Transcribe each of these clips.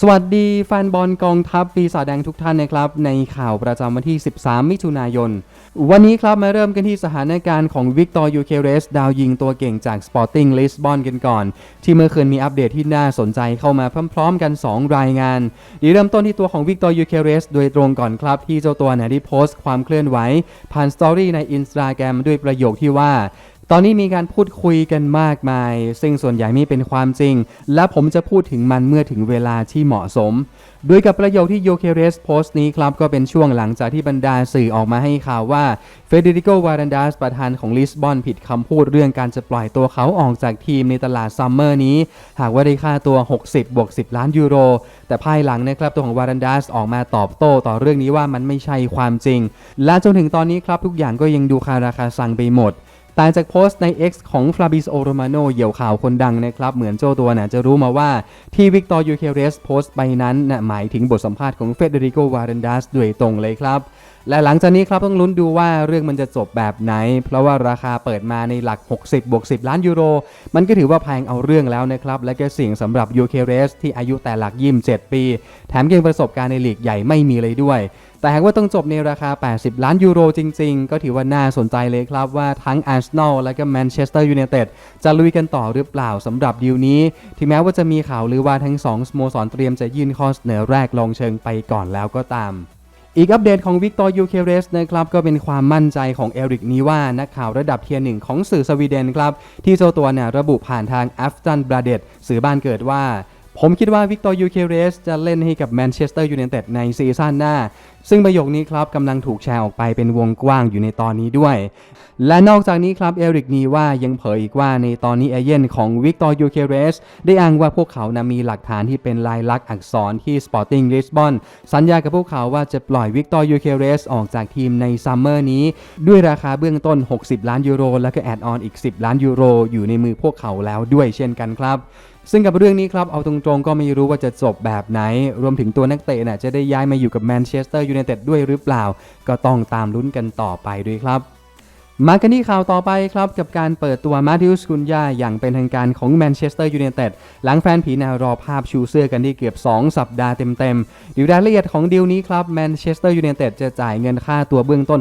สวัสดีแฟนบอลกองทัพปีศาจแดงทุกท่านนะครับ ในข่าวประจำวันที่ 13 มิถุนายน วันนี้ครับมาเริ่มกันที่สถานการณ์ของวิกตอร์ยูเคเรส ดาวยิงตัวเก่งจาก Sporting Lisbon กันก่อน ที่เมื่อคืนมีอัปเดตที่น่าสนใจเข้ามาพร้อมๆกัน 2 รายงานเดี๋ยวเริ่มต้นที่ตัวของวิกตอร์ยูเคเรส โดยตรงก่อนครับ ที่เจ้าตัวเนี่ยได้โพสต์ความเคลื่อนไหวผ่านสตอรี่ใน Instagram ด้วยประโยคที่ว่า ตอนนี้มีการพูดคุยกันมากมาย ซึ่งส่วนใหญ่ไม่เป็นความจริง และผมจะพูดถึงมันเมื่อถึงเวลาที่เหมาะสมโดยกับประโยคที่โยเคเรสโพสต์นี้ครับ ก็เป็นช่วงหลังจากที่บรรดาสื่อออกมาให้ข่าวว่าเฟเดริโกวารันดาสประธานของลิสบอนผิดคำพูดเรื่องการจะปล่อยตัวเขาออกจากทีมในตลาดซัมเมอร์นี้ หากว่าได้ค่าตัว 60บวก10 ล้านยูโร แต่ภายหลังนะครับตัวของวารันดาสออกมาตอบโต้ต่อเรื่องนี้ว่ามันไม่ใช่ความจริง และจนถึงตอนนี้ครับทุกอย่างก็ยังดูคาราคาซังไปหมด ต่างจากโพสต์ใน X ของฟลาบิโอโรมาโนเหยี่ยวข่าวคนดังนะครับ เหมือนเจ้าตัวน่ะจะรู้มาว่าที่วิกตอร์ยูเคเรสโพสต์ไปนั้นน่ะหมายถึงบทสัมภาษณ์ของเฟเดริโกวารันดัสโดยตรงเลยครับ และหลังจากนี้ครับต้องลุ้นดูว่าเรื่องมันจะจบแบบไหน เพราะว่าราคาเปิดมาในหลัก 60บวก10 ล้านยูโร มันก็ถือว่าแพงเอาเรื่องแล้วนะครับ และก็สี่งสำหรับยูเคเรสที่อายุแต่หลักยิม7ปี แถมยังประสบการณ์ในลีกใหญ่ไม่มีเลยด้วย แต่หากว่าต้องจบในราคา 80 ล้านยูโรจริง ๆ ก็ถือว่าน่าสนใจเลยครับว่าทั้งอาร์เซนอลและก็แมนเชสเตอร์ยูไนเต็ดจะลุยกันต่อหรือเปล่าสำหรับดีลนี้ ถึงแม้ว่าจะมีข่าวหรือว่าทั้ง2สโมสรเตรียมจะยื่นข้อเสนอแรกลองเชิงไปก่อนแล้วก็ตาม อีกอัปเดตของวิกตอร์ยูเคเรสนะครับก็เป็นความมั่นใจของเอริกนีว่านักข่าวระดับเทียร์หนึ่งของสื่อสวีเดนครับที่เจ้าตัวเนี่ยระบุผ่านทางแอฟตันบราเดตสื่อบ้านเกิดว่า ผมคิดว่าวิกตอร์ยูเคเรสจะเล่นให้กับแมนเชสเตอร์ยูไนเต็ดในซีซั่นหน้า ซึ่งประโยคนี้ครับกำลังถูกแชร์ออกไปเป็นวงกว้างอยู่ในตอนนี้ด้วย และนอกจากนี้ครับเอริกนีว่ายังเผยอีกว่าในตอนนี้เอเย่นของวิกตอร์ยูเคเรสได้อ้างว่าพวกเขานะมีหลักฐานที่เป็นลายลักษณ์อักษรที่ Sporting Lisbon สัญญากับพวกเขาว่าจะปล่อยวิกตอร์ยูเคเรสออกจากทีมในซัมเมอร์นี้ ด้วยราคาเบื้องต้น 60 ล้านยูโร แล้วก็แอดออนอีก 10 ล้านยูโร อยู่ในมือพวกเขาแล้วด้วยเช่นกันครับ ซึ่งกับเรื่องนี้ครับเอาตรงๆก็ไม่รู้ว่าจะจบแบบไหน รวมถึงตัวนักเตะน่ะจะได้ย้ายมาอยู่กับแมนเชสเตอร์ยูไนเต็ดด้วยหรือเปล่า ก็ต้องตามลุ้นกันต่อไปด้วยครับ มากันที่ข่าวต่อไปครับ กับการเปิดตัวมาธิอุสกุนยาอย่างเป็นทางการของแมนเชสเตอร์ยูไนเต็ดหลังแฟนผีแนารอภาพชูเสื้อกันที่เกือบ 2 สัปดาห์เต็มๆอยู่รายละเอียดของดีลนี้ครับแมนเชสเตอร์ยูไนเต็ดจะจ่ายเงินค่าตัวเบื้องต้น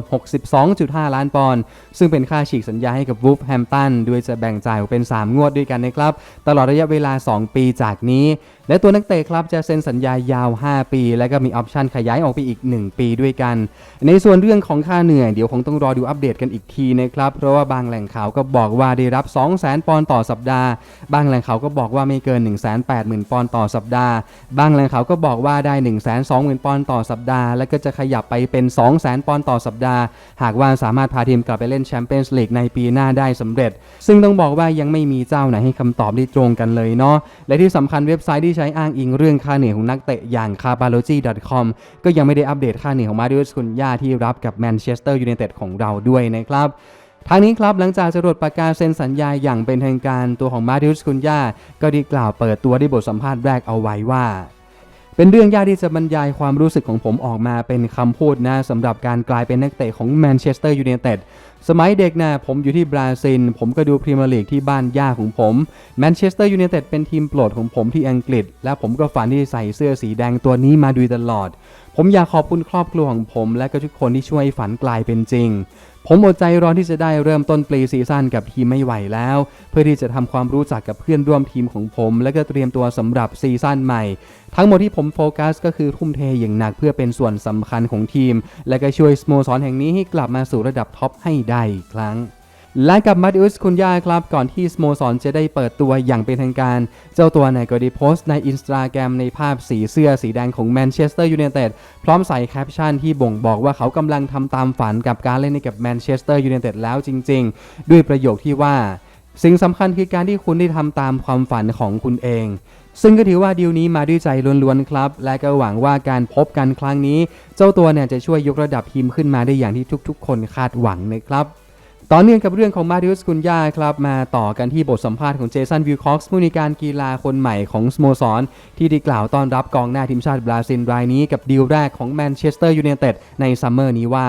62.5 ล้านปอนด์ซึ่งเป็นค่าฉีกสัญญาให้กับวูฟแฮมตันโดยจะแบ่งจ่ายออกเป็น 3 งวดด้วยกันนะครับ ตลอดระยะเวลา 2 ปีจากนี้และตัวนักเตะครับจะเซ็นสัญญายาว 5 ปี และก็มีออปชันขยายออกไปอีก 1 ปีด้วยกัน ในส่วนเรื่องของค่าเหนื่อยเดี๋ยวคงต้องรอดูอัปเดตกันอีกทีนะครับ เพราะว่าบางแหล่งข่าวก็บอกว่าได้รับ 200,000 ปอนด์ต่อสัปดาห์ บางแหล่งข่าวก็บอกว่าไม่เกิน 180,000 ปอนด์ต่อสัปดาห์ บางแหล่งข่าวก็บอกว่าได้ 120,000 ปอนด์ต่อสัปดาห์ และก็จะขยับไปเป็น 200,000 ปอนด์ต่อสัปดาห์ หากว่าสามารถพาทีมกลับไปเล่นแชมเปี้ยนส์ลีกในปีหน้าได้สำเร็จ ซึ่งต้องบอกว่ายังไม่มีเจ้าไหนให้คำตอบได้ตรงกันเลยเนาะ และที่สำคัญเว็บไซต์ที่ใช้อ้างอิงเรื่องค่าเหนื่อยของนักเตะอย่าง c a r b a l o g y c o m ก็ยังไม่ได้อัปเดตค่าเหนื่อยของมาดิอุสคุนยาที่รับกับแมนเชสเตอร์ยูไนเต็ดของเราด้วยนะครับทางนี้ครับหลังจากจรวดประกาศเซ็นสัญญาอย่างเป็นทางการตัวของมาดิอุสคุนยาก็ได้กล่าวเปิดตัวด้วยบทสัมภาษณ์แรกเอาไว้ว่า เป็นเรื่องยากที่จะบรรยายความรู้สึกของผมออกมาเป็นคำพูดนะสำหรับการกลายเป็นนักเตะของแมนเชสเตอร์ยูไนเต็ดสมัยเด็กนะผมอยู่ที่บราซิล ผมก็ดูพรีเมียร์ลีกที่บ้านย่าของผมแมนเชสเตอร์ยูไนเต็ดเป็นทีมโปรดของผมที่อังกฤษ และผมก็ฝันที่ใส่เสื้อสีแดงตัวนี้มาดูตลอด ผมอยากขอบคุณครอบครัวของผม และก็ทุกคนที่ช่วยฝันกลายเป็นจริง ผมอดใจรอที่จะได้เริ่มต้นปรีซีซั่นกับทีมไม่ไหวแล้ว เพื่อที่จะทำความรู้จักกับเพื่อนร่วมทีมของผม และก็เตรียมตัวสำหรับซีซั่นใหม่ ทั้งหมดที่ผมโฟกัสก็คือทุ่มเทอย่างหนักเพื่อเป็นส่วนสำคัญของทีม และก็ช่วยสโมสรแห่งนี้ให้กลับมาสู่ระดับท็อปให้ได้อีกครั้ง และกับมาดิอุสคุนยาครับ ก่อนที่สโมสรจะได้เปิดตัวอย่างเป็นทางการ เจ้าตัวเนี่ยก็ได้โพสต์ในอินสตาแกรมในภาพสีเสื้อสีแดงของแมนเชสเตอร์ยูไนเต็ดพร้อมใส่แคปชั่นที่บ่งบอกว่าเขากำลังทำตามฝันกับการเล่นให้กับแมนเชสเตอร์ยูไนเต็ดแล้วจริง ๆ ด้วยประโยคที่ว่าสิ่งสำคัญคือการที่คุณได้ทำตามความฝันของคุณเอง ซึ่งก็ถือว่าดีลนี้มาด้วยใจล้วนๆครับ และก็หวังว่าการพบกันครั้งนี้ เจ้าตัวเนี่ยจะช่วยยกระดับทีมขึ้นมาได้อย่างที่ทุกๆ คนคาดหวังนะครับ ต่อเนื่องกับเรื่องของมาดิอุสคุนยาครับมาต่อกันที่บทสัมภาษณ์ของเจสันวิลคอกส์ผู้นิการกีฬาคนใหม่ของสโมสร ที่ได้กล่าวต้อนรับกองหน้าทีมชาติบราซิลรายนี้กับดีลแรกของแมนเชสเตอร์ยูไนเต็ดในซัมเมอร์นี้ว่า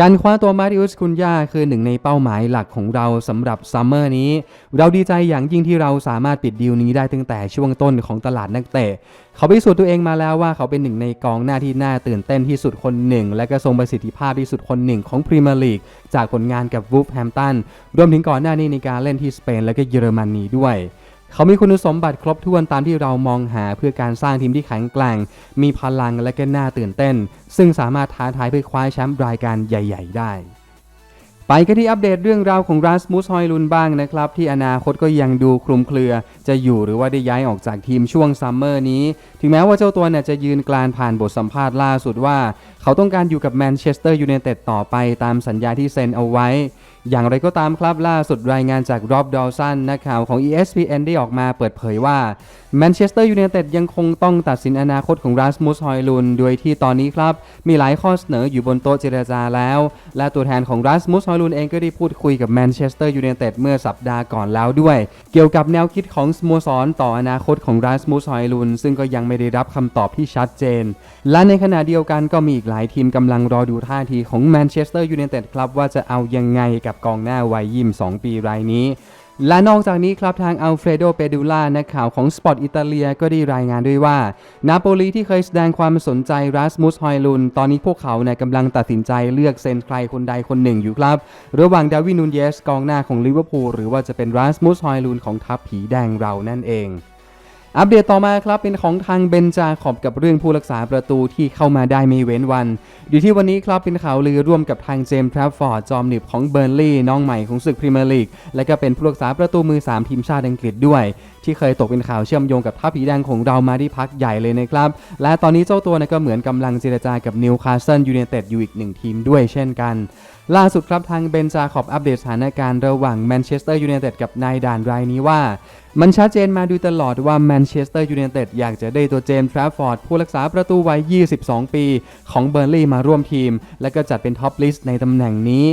การคว้าตัวมาริอุสคุนยาคือหนึ่งในเป้าหมายหลักของเราสำหรับซัมเมอร์นี้ เราดีใจอย่างยิ่งที่เราสามารถปิดดีลนี้ได้ตั้งแต่ช่วงต้นของตลาดนักเตะ เขาพิสูจน์ตัวเองมาแล้วว่าเขาเป็นหนึ่งในกองหน้าที่น่าตื่นเต้นที่สุดคนหนึ่ง และก็ทรงประสิทธิภาพที่สุดคนหนึ่งของพรีเมียร์ลีกจากผลงานกับวูฟแฮมตันรวมถึงก่อนหน้านี้ในการเล่นที่สเปนและก็เยอรมนีด้วย เขามีคุณสมบัติครบถ้วนตามที่เรามองหาเพื่อการสร้างทีมที่แข็งแกร่ง มีพลังและก็น่าตื่นเต้น ซึ่งสามารถท้าทายเพื่อคว้าแชมป์รายการใหญ่ ๆ ได้ ไปกันที่อัปเดตเรื่องราวของราสมุสฮอยลุนบ้างนะครับ ที่อนาคตก็ยังดูคลุมเครือ จะอยู่หรือว่าได้ย้ายออกจากทีมช่วงซัมเมอร์นี้ ถึงแม้ว่าเจ้าตัวเนี่ยจะยืนกลานผ่านบทสัมภาษณ์ล่าสุดว่า เขาต้องการอยู่กับแมนเชสเตอร์ยูไนเต็ดต่อไปตามสัญญาที่เซ็นเอาไว้ อย่างไรก็ตามครับล่าสุดรายงานจากรอบดอลสันนักข่าวของ ESPN ได้ออกมาเปิดเผยว่าแมนเชสเตอร์ยูไนเต็ดยังคงต้องตัดสินอนาคตของราสมุสฮอยลุนโดยที่ตอนนี้ครับ มีหลายข้อเสนออยู่บนโต๊ะเจรจาแล้ว และตัวแทนของราสมุสฮอยลุนเองก็ได้พูดคุยกับแมนเชสเตอร์ยูไนเต็ดเมื่อสัปดาห์ก่อนแล้วด้วย เกี่ยวกับแนวคิดของสโมสรต่ออนาคตของราสมุสฮอยลุนซึ่งก็ยังไม่ได้รับคำตอบที่ชัดเจน และในขณะเดียวกันก็มีอีกหลายทีมกำลังรอดูท่าทีของแมนเชสเตอร์ยูไนเต็ดครับว่าจะเอายังไงกับกองหน้าวัยยิม2 ปีรายนี้ และนอกจากนี้ครับทางอัลเฟรโด เปดูล่านักข่าวของสปอร์ตอิตาเลียก็ได้รายงานด้วยว่า นาโปลีที่เคยแสดงความสนใจราสมุสฮอยลุน ตอนนี้พวกเขาเนี่ยกำลังตัดสินใจเลือกเซ็นใครคนใดคนหนึ่งอยู่ครับ ระหว่างดาวินนูนเยสกองหน้าของลิเวอร์พูลหรือว่าจะเป็นราสมุสฮอยลุนของทัพผีแดงเรานั่นเอง อัปเดตต่อมาครับเป็นของทางเบนจาขอบกับเรื่องผู้รักษาประตูที่เข้ามาได้ไม่เว้นวัน อยู่ที่วันนี้ครับเป็นข่าวลือร่วมกับทางเจมส์ทรฟฟอร์ดจอมหนึบของเบอร์นลีย์น้องใหม่ของศึกพรีเมียร์ลีกและก็เป็นผู้รักษาประตูมือ 3 ทีมชาติอังกฤษด้วย ที่เคยตกเป็นข่าวเชื่อมโยงกับทัพผีแดงของเรามาที่พักใหญ่เลยนะครับ และตอนนี้เจ้าตัวก็เหมือนกำลังเจรจากับนิวคาสเซิลยูไนเต็ดอยู่อีกหนึ่งทีมด้วยเช่นกัน ล่าสุดครับทางเบนจาขอบอัปเดตสถานการณ์ระหว่างแมนเชสเตอร์ยูไนเต็ดกับนายด่านรายนี้ว่ามันชัดเจนมาดูตลอดว่าแมนเชสเตอร์ยูไนเต็ดอยากจะได้ตัวเจมส์แทรฟฟอร์ดผู้รักษาประตูวัย 22 ปี ของเบอร์ลีย์มาร่วมทีม และก็จัดเป็นท็อปลิสต์ในตำแหน่งนี้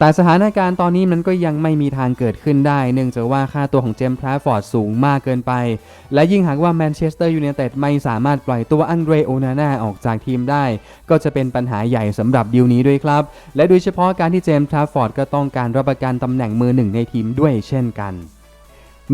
แต่สถานการณ์ตอนนี้มันก็ยังไม่มีทางเกิดขึ้นได้ เนื่องจากว่าค่าตัวของเจมส์แทรฟอร์ดสูงมากเกินไป และยิ่งหากว่าแมนเชสเตอร์ยูไนเต็ดไม่สามารถปล่อยตัวอันเดรโอนาน่าออกจากทีมได้ ก็จะเป็นปัญหาใหญ่สำหรับดีลนี้ด้วยครับ และโดยเฉพาะการที่เจมส์ทรฟอร์ดก็ต้องการรับประกันตำแหน่งมือหนึ่งในทีมด้วยเช่นกัน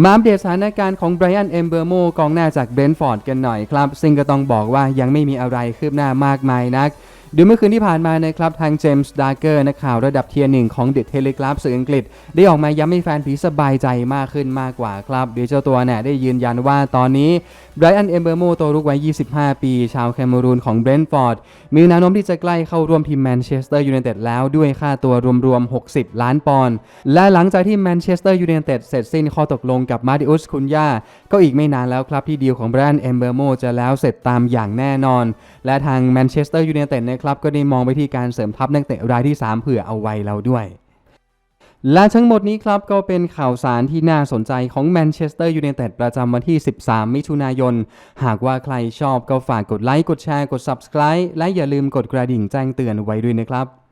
มาอัปเดตสถานการณ์ของไบรอันเอมเบอร์โมกองหน้าจากเบรนฟอร์ดกันหน่อยครับ ซึ่งก็ต้องบอกว่ายังไม่มีอะไรคืบหน้ามากมายนัก โดยเมื่อคืนที่ผ่านมานะครับทางเจมส์ดาร์เกอร์นักข่าวระดับเทียร์หนึ่งของเด e เทเลกราฟสื่ออังกฤษ ได้ออกมาย้ำให้แฟนผีสบายใจมากขึ้นมากกว่าครับโดยเจ้าตัวเนี่ยได้ยืนยันว่าตอนนี้ไบรอันเอมเบอร์โมตัวรุกวัย 25 ปี ชาวแคเมรูนของเบรนท์ฟอร์ดมีแนวโน้มที่จะใกล้เข้าร่วมทีมแมนเชสเตอร์ยูไนเต็ดแล้วด้วยค่าตัวรวมๆ 60 ล้านปอนด์และหลังจากที่แมนเชสเตอร์ยูไนเต็ดเสร็จสิ้นข้อตกลงกับมาดิอุสคุนยาก็อีกไม่นานแล้วครับที่ดีลของไบรอันเอมเบอร์โมจะแล้วเสร็จตามอย่างแน่นอน และทางแมนเชสเตอร์ยูไนเต็ดนะครับครับก็ได้มองไปที่การเสริมทัพนักเตะรายที่ 3 เผื่อเอาไว้เราด้วย และทั้งหมดนี้ครับก็เป็นข่าวสารที่น่าสนใจของแมนเชสเตอร์ยูไนเต็ดประจำวันที่ 13 มิถุนายน หากว่าใครชอบก็ฝากกดไลค์กดแชร์กด Subscribe และอย่าลืมกดกระดิ่งแจ้งเตือนไว้ด้วยนะครับ